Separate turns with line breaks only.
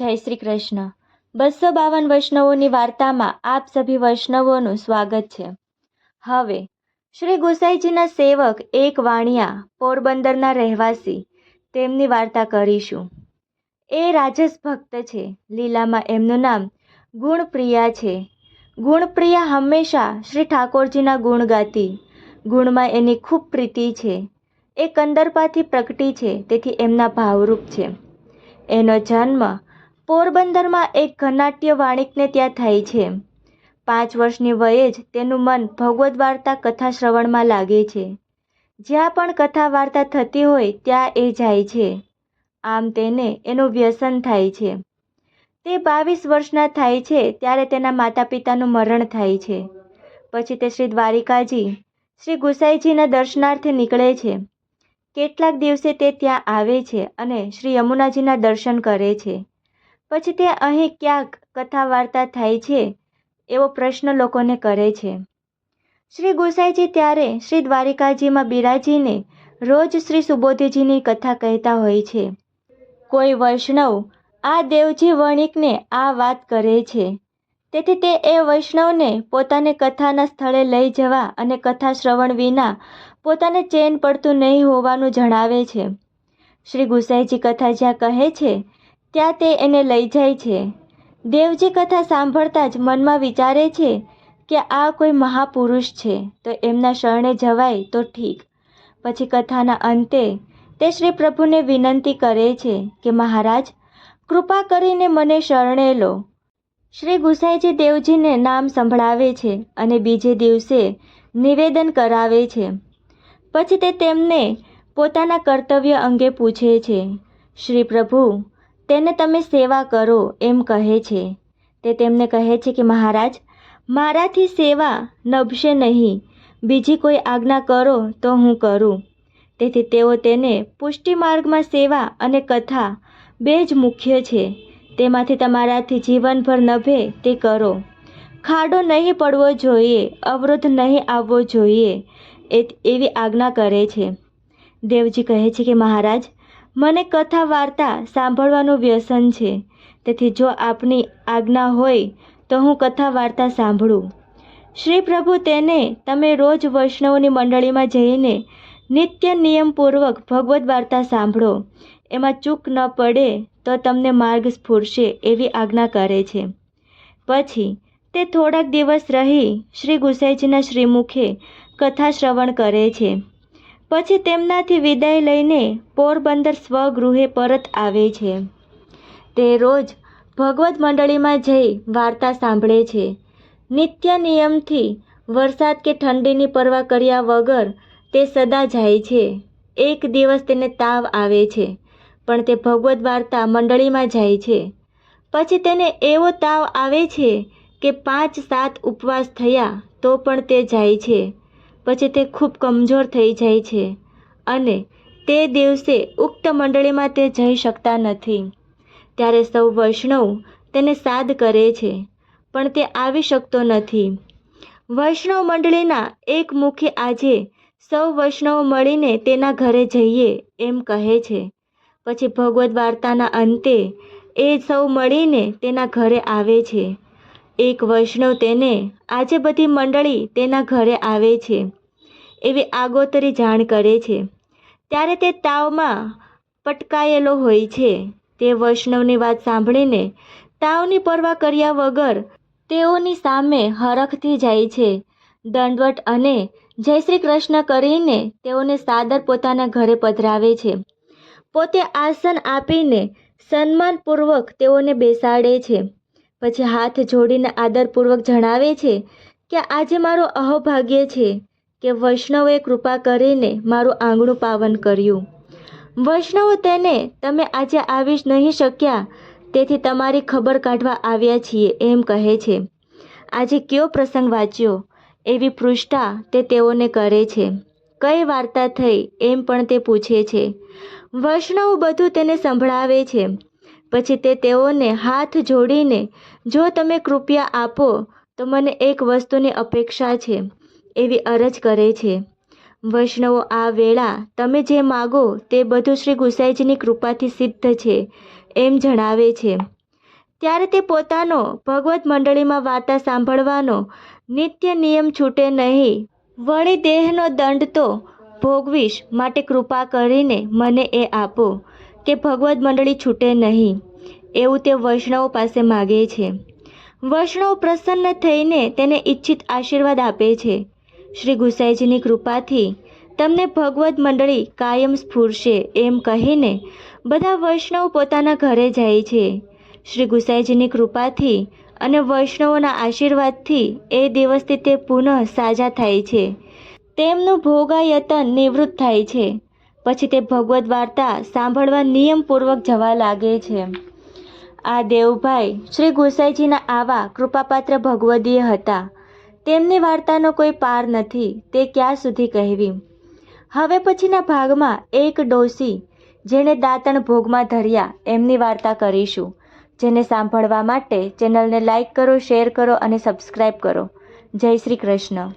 જય શ્રી કૃષ્ણ. બસો બાવન વૈષ્ણવોની વાર્તામાં આપ સભી વૈષ્ણવોનું સ્વાગત છે. હવે, શ્રી ગોસાઈજીના સેવક એક વાણિયા, પોરબંદરના રહેવાસી, તેમની વાર્તા કરીશું. એ રાજસ ભક્ત છે, લીલામાં એમનું નામ ગુણપ્રિયા છે. ગુણપ્રિયા હંમેશા શ્રી ઠાકોરજીના ગુણ ગાતી, ગુણમાં એની ખૂબ પ્રીતિ છે. એ કંદરપાથી પ્રગટી છે, તેથી એમના ભાવરૂપ છે. એનો જન્મ પોરબંદરમાં એક ઘનાટ્ય વાણિકને ત્યાં થાય છે. પાંચ વર્ષની વયે જ તેનું મન ભગવદ્ વાર્તા કથા શ્રવણમાં લાગે છે. જ્યાં પણ કથા વાર્તા થતી હોય ત્યાં એ જાય છે. આમ તેને એનું વ્યસન થાય છે. તે બાવીસ વર્ષના થાય છે ત્યારે તેના માતા પિતાનું મરણ થાય છે. પછી તે શ્રી દ્વારિકાજી, શ્રી ગુસાઈજીના દર્શનાર્થે નીકળે છે. કેટલાક દિવસે તે ત્યાં આવે છે અને શ્રી યમુનાજીના દર્શન કરે છે. પછી તે અહીં ક્યાંક કથા વાર્તા થાય છે એવો પ્રશ્ન લોકોને કરે છે. શ્રી ગુસાઈજી ત્યારે શ્રી દ્વારિકાજીમાં બિરાજીને રોજ શ્રી સુબોધીજીની કથા કહેતા હોય છે. કોઈ વૈષ્ણવ આ દેવજી વણિકને આ વાત કરે છે. તેથી તે એ વૈષ્ણવને પોતાને કથાના સ્થળે લઈ જવા અને કથા શ્રવણ વિના પોતાને ચેન પડતું નહીં હોવાનું જણાવે છે. શ્રી ગુસાઈજી કથા જ્યાં કહે છે ત્યાં તે એને લઈ જાય છે. દેવજી કથા સાંભળતા જ મનમાં વિચારે છે કે આ કોઈ મહાપુરુષ છે, તો એમના શરણે જવાય તો ઠીક. પછી કથાના અંતે તે શ્રી પ્રભુને વિનંતી કરે છે કે મહારાજ, કૃપા કરીને મને શરણે લો. શ્રી ગુસાઈજી દેવજીને નામ સંભળાવે છે અને બીજે દિવસે નિવેદન કરાવે છે. પછી તે તેમને પોતાના કર્તવ્ય અંગે પૂછે છે. શ્રી પ્રભુ તેને તમે સેવા કરો, એમ કહે છે. તે તેમને કહે છે કે, મહારાજ, મારાથી સેવા નભશે નહીં. બીજી કોઈ આજ્ઞા કરો તો હું કરું. તેથી તેઓ તેને પુષ્ટિ માર્ગમાં સેવા અને કથા બે જ મુખ્ય છે. તેમાંથી તમારાથી જીવનભર નભે તે કરો. ખાડો નહીં પડવો જોઈએ, અવરોધ નહીં આવવો જોઈએ, એ એવી આજ્ઞા કરે છે. દેવજી કહે છે કે, મહારાજ મને કથા વાર્તા સાંભળવાનું વ્યસન છે. તેથી જો આપની આજ્ઞા હોય તો હું કથા વાર્તા સાંભળું. શ્રી પ્રભુ તેને તમે રોજ વૈષ્ણવની મંડળીમાં જઈને નિત્ય નિયમપૂર્વક ભગવદ્ વાર્તા સાંભળો. એમાં ચૂક ન પડે તો તમને માર્ગ સ્ફૂરશે એવી આજ્ઞા કરે છે. પછી તે થોડાક દિવસ રહી શ્રી ગુસાઈજીના શ્રીમુખે કથા શ્રવણ કરે છે. પછી તેમનાથી વિદાય લઈને પોરબંદર સ્વગૃહે પરત આવે છે. તે રોજ ભગવત મંડળીમાં જઈ વાર્તા સાંભળે છે. નિત્ય નિયમથી વરસાદ કે ઠંડીની પરવા કર્યા વગર તે સદા જાય છે. એક દિવસ તેને તાવ આવે છે, પણ તે ભગવદ્ વાર્તા મંડળીમાં જાય છે. પછી તેને એવો તાવ આવે છે કે પાંચ સાત ઉપવાસ થયા તો પણ તે જાય છે. પછી તે ખૂબ કમજોર થઈ જાય છે અને તે દિવસે ઉક્ત મંડળીમાં તે જઈ શકતા નથી. ત્યારે સૌ વૈષ્ણવ તેને સાદ કરે છે, પણ તે આવી શકતો નથી. વૈષ્ણવ મંડળીના એક મુખી આજે સૌ વૈષ્ણવ મળીને તેના ઘરે જઈએ એમ કહે છે. પછી ભગવદ્ વાર્તાના અંતે એ સૌ મળીને તેના ઘરે આવે છે. એક વૈષ્ણવ તેને આજે બધી મંડળી તેના ઘરે આવે છે, એવી આગોતરી જાણ કરે છે. ત્યારે તે તાવમાં પટકાયેલો હોય છે. તે વૈષ્ણવની વાત સાંભળીને તાવની પરવા કર્યા વગર તેઓની સામે હરખથી જાય છે. દંડવટ અને જય શ્રી કૃષ્ણ કરીને તેઓને સાદર પોતાના ઘરે પધરાવે છે. પોતે આસન આપીને સન્માનપૂર્વક તેઓને બેસાડે છે. પછી હાથ જોડીને આદરપૂર્વક જણાવે છે કે આજે મારો અહોભાગ્ય છે કે વૈષ્ણવે કૃપા કરીને મારું આંગણું પાવન કર્યું. વૈષ્ણવો તેને તમે આજે આવી નહીં શક્યા, તેથી તમારી ખબર કાઢવા આવ્યા છીએ એમ કહે છે. આજે કયો પ્રસંગ વાંચ્યો? એવી પૃષ્ઠા તે તેઓને કરે છે. કઈ વાર્તા થઈ એમ પણ તે પૂછે છે. વૈષ્ણવ બધું તેને સંભળાવે છે. પછી તે તેઓને હાથ જોડીને, જો તમે કૃપયા આપો, તો મને એક વસ્તુની અપેક્ષા છે, એવી અરજ કરે છે. વૈષ્ણવો આ વેળા, તમે જે માગો તે બધું શ્રી ગુસાઈજીની કૃપાથી સિદ્ધ છે, એમ જણાવે છે. ત્યારે તે પોતાનો ભગવત મંડળીમાં વાર્તા સાંભળવાનો નિત્ય નિયમ છૂટે નહીં. વળી દેહનો દંડ તો ભોગવીશ માટે કૃપા કરીને મને એ આપો. કે ભગવદ્ મંડળી છૂટે નહીં, એવું તે વૈષ્ણવ પાસે માગે છે. વૈષ્ણવ પ્રસન્ન થઈને તેને ઈચ્છિત આશીર્વાદ આપે છે. શ્રી ગુસાઈજીની કૃપાથી તમને ભગવદ્ મંડળી કાયમ સ્ફૂરશે એમ કહીને બધા વૈષ્ણવ પોતાના ઘરે જાય છે. શ્રી ગુસાઈજીની કૃપાથી અને વૈષ્ણવોના આશીર્વાદથી એ દિવસથી તે પુનઃ સાજા થાય છે. તેમનું ભોગાયતન નિવૃત્ત થાય છે. પછી તે ભગવદ્ વાર્તા સાંભળવા નિયમપૂર્વક જવા લાગે છે. આ દેવભાઈ શ્રી ગોસાઈજીના આવા કૃપાપાત્ર ભગવદીય હતા. તેમની વાર્તાનો કોઈ પાર નથી, તે ક્યાં સુધી કહેવી? હવે પછીના ભાગમાં એક ડોસી જેણે દાંતણ ભોગમાં ધર્યા એમની વાર્તા કરીશું. જેને સાંભળવા માટે ચેનલને લાઇક કરો, શેર કરો અને સબસ્ક્રાઈબ કરો. જય શ્રી કૃષ્ણ.